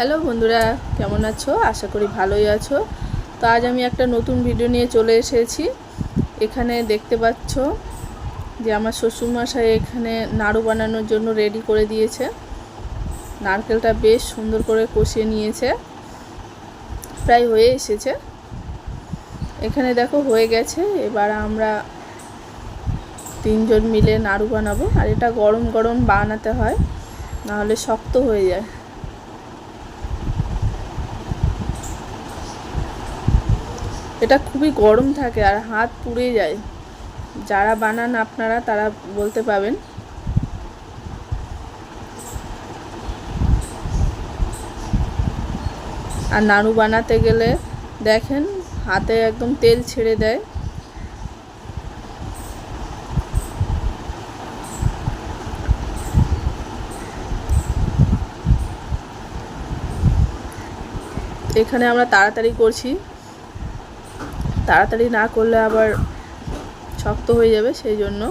Hello বন্ধুরা, কেমন আছো? আশা করি ভালোই আছো। তো আজ আমি একটা নতুন ভিডিও নিয়ে চলে এসেছি। এখানে দেখতে পাচ্ছ যে আমার শ্বশুরমশাই এখানে নাড়ু বানানোর জন্য রেডি করে দিয়েছে। নারকেলটা বেশ সুন্দর করে কষিয়ে নিয়েছে। প্রায় হয়ে এসেছে। এখানে দেখো হয়ে গেছে। এবার আমরা তিনজন মিলে নাড়ু বানাবো। আর এটা গরম গরম বানাতে হয়, নাহলে শক্ত হয়ে যায়। এটা খুবই গরম থাকে আর হাত পুড়ে যায়। যারা বানান আপনারা, তারা বলতে পাবেন। আর নাড়ু বানাতে গেলে দেখেন, হাতে একদম তেল ছেড়ে দেয়। এখানে আমরা তাড়াতাড়ি করছি। তাড়াতাড়ি না করলে আবার শক্ত হয়ে যাবে, সেই জন্য।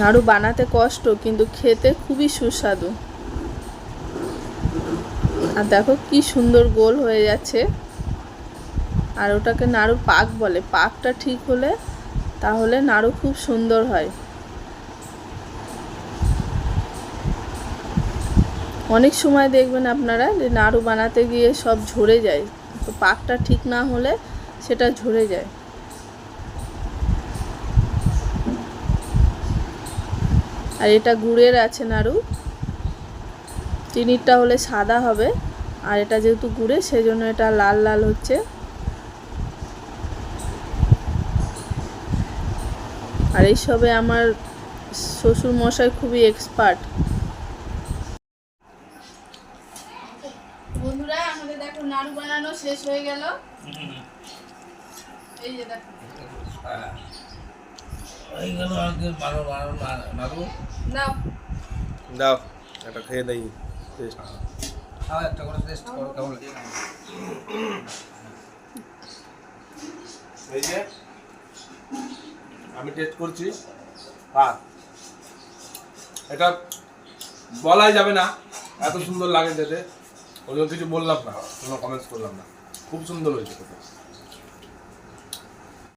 নাড়ু বানাতে কষ্ট, কিন্তু খেতে খুবই সুস্বাদু। আর দেখো কি সুন্দর গোল হয়ে যাচ্ছে। আর ওটাকে নাড়ুর পাক বলে, পাকটা ঠিক হলে তাহলে নাড়ু খুব সুন্দর হয়। অনেক সময় দেখবেন আপনারা যে নাড়ু বানাতে গিয়ে সব ঝরে যায়। তো পাকটা ঠিক না হলে সেটা ঝরে যায়। আর এটা গুড়ের আছে নাড়ু। চিনিরটা হলে সাদা হবে। আর এটা যেহেতু গুড়ে, সেজন্য এটা লাল লাল হচ্ছে। আর এইসবে আমার শ্বশুর মশাই খুবই এক্সপার্ট বন্ধুরা আমাদের দেখো নাড়ু বানানো শেষ হয়ে গেল। এই যে দেখো। এই গেল আজকে বারো বারো নাড়ু নাও দাও। একটা খেয়ে দেই টেস্ট খাও একটা করে টেস্ট করো কেমন লাগে? এই যে আমি টেস্ট করছি। হ্যাঁ এটা বলাই যাবে না এত সুন্দর লাগে যেতে জন্য কিছু বললাম না কোনো কমেন্টস করলাম না। খুব সুন্দর হয়েছে।